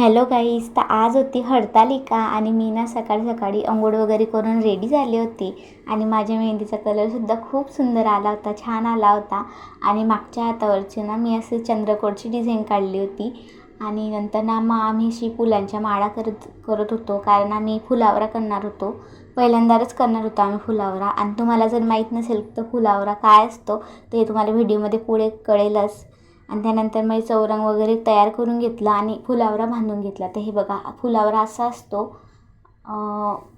Hello guys तर आज होती हरतालिका आणि मी ना सकाळी सकाळी अंघोळ वगैरे करून रेडी झाली होती. आणि माझ्या मेहंदीचा कलरसुद्धा खूप सुंदर आला होता छान आला होता. आणि मागच्या हातावरची ना मी असे चंद्रकोरची डिझाईन काढली होती. आणि नंतर ना मग आम्ही अशी फुलांच्या माळा करत करत होतो. कारण आम्ही फुलावरा करणार होतो. पहिल्यांदाच करणार होतो आम्ही फुलावरा. आणि तुम्हाला जर माहीत नसेल तर फुलावरा काय असतो ते तुम्हाला व्हिडिओमध्ये पुढे कळेलच. आणि त्यानंतर मग चौरंग वगैरे तयार करून घेतला आणि फुलावरा बांधून घेतला. तर हे बघा फुलावरा असा असतो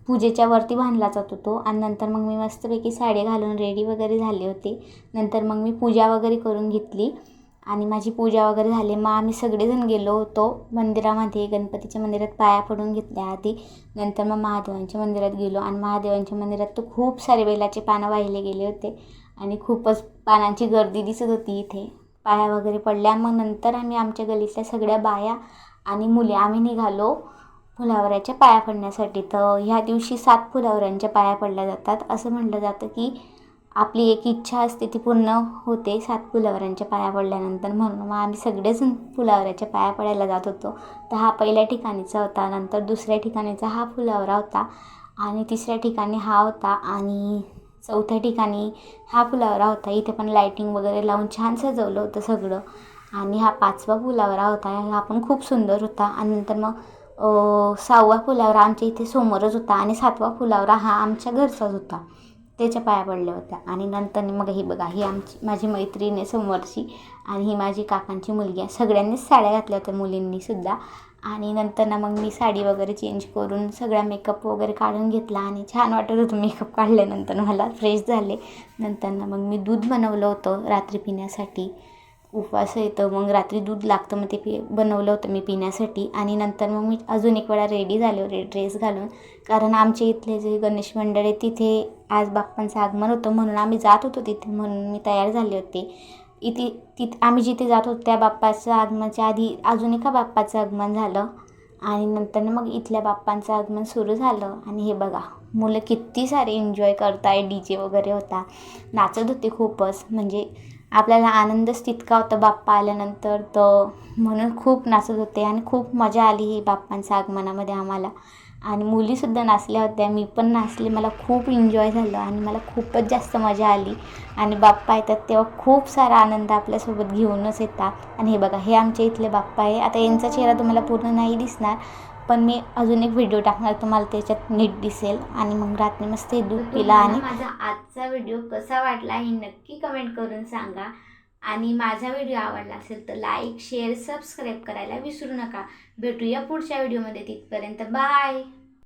पूजेच्या वरती बांधला जातो तो आणि नंतर मग मी मस्तपैकी साडी घालून रेडी वगैरे झाले होते. नंतर मग मी पूजा वगैरे करून घेतली आणि माझी पूजा वगैरे झाली. मग आम्ही सगळेजण गेलो होतो मंदिरामध्ये गणपतीच्या मंदिरात पाया पडून घेतल्या आधी. नंतर मग महादेवांच्या मंदिरात गेलो आणि महादेवांच्या मंदिरात तर खूप सारे बेलाचे पानं वाहिले गेले होते आणि खूपच पानांची गर्दी दिसत होती इथे. पाया वगैरे पडल्या. मग नंतर आम्ही आमच्या गलीतल्या सगळ्या बाया आणि मुली आम्ही निघालो फुलावऱ्याच्या पाया पडण्यासाठी. तर ह्या दिवशी सात फुलावऱ्यांच्या पाया पडल्या जातात. असं म्हटलं जातं की आपली एक इच्छा असते ती पूर्ण होते सात फुलावऱ्यांच्या पाया पडल्यानंतर. म्हणून मग आम्ही सगळेजण फुलावऱ्याच्या पाया पडायला जात होतो. तर हा पहिल्या ठिकाणीचा होता. नंतर दुसऱ्या ठिकाणीचा हा फुलावरा होता आणि तिसऱ्या ठिकाणी हा होता आणि चौथ्या ठिकाणी हा फुलावरा होता. इथे पण लाईटिंग वगैरे लावून छान सजवलं होतं सगळं. आणि हा पाचवा फुलावरा होता. हा पण खूप सुंदर होता. आणि नंतर मग सहावा फुलावरा आमच्या इथे समोरच होता. आणि सातवा फुलावरा हा आमच्या घरचाच होता. त्याच्या पाया पडल्या होत्या. आणि नंतर मग ही बघा ही आमची माझी मैत्रीण आहे समोरची आणि ही माझी काकांची मुलगी आहे. सगळ्यांनीच साड्या घातल्या होत्या मुलींनी सुद्धा. आणि नंतर ना मग मी साडी वगैरे चेंज करून सगळा मेकअप वगैरे काढून घेतला आणि छान वाटत होतं मेकअप काढल्यानंतर मला. फ्रेश झाले. नंतर ना मग मी दूध बनवलं होतं रात्री पिण्यासाठी. उपवास येतं मग रात्री दूध लागतं मग ते पि बनवलं होतं मी पिण्यासाठी. आणि नंतर मग मी अजून एक वेळा रेडी झाले होते ड्रेस घालून. कारण आमच्या इथले जे गणेश मंडळ आहे तिथे आज बाप्पांचं आगमन होतं म्हणून आम्ही जात होतो तिथे म्हणून मी तयार झाले होते. इथे तिथे आम्ही जिथे जात होतो त्या बाप्पाचं आगमनाच्या आधी अजून एका बाप्पाचं आगमन झालं आणि नंतर मग इथल्या बाप्पांचं आगमन सुरू झालं. आणि हे बघा मुलं किती सारे एन्जॉय करताय डी जे वगैरे होता. नाचत होते खूपच. म्हणजे आपल्याला आनंदच तितका होता बाप्पा आल्यानंतर. तर म्हणून खूप नाचत होते आणि खूप मजा आली ही बाप्पांच्या आगमनामध्ये आम्हाला. आणि मुलीसुद्धा नाचल्या होत्या. मी पण नाचले. मला खूप एन्जॉय झालं आणि मला खूपच जास्त मजा आली. आणि बाप्पा येतात तेव्हा खूप सारा आनंद आपल्यासोबत घेऊनच येतात. आणि हे बघा हे आमच्या इथले बाप्पा आहे. आता यांचा चेहरा तुम्हाला पूर्ण नाही दिसणार पण मी अजून एक व्हिडिओ टाकणार. तुम्हाला त्याच्यात नीट दिसेल. आणि मग रात्री मस्त हे दूध पिला आणि माझा आजचा व्हिडिओ कसा वाटला हे नक्की कमेंट करून सांगा. आणि माझा व्हिडिओ आवडला असेल तर लाईक शेअर सबस्क्राईब करायला विसरू नका. भेटूया पुढच्या व्हिडिओमध्ये तिथपर्यंत बाय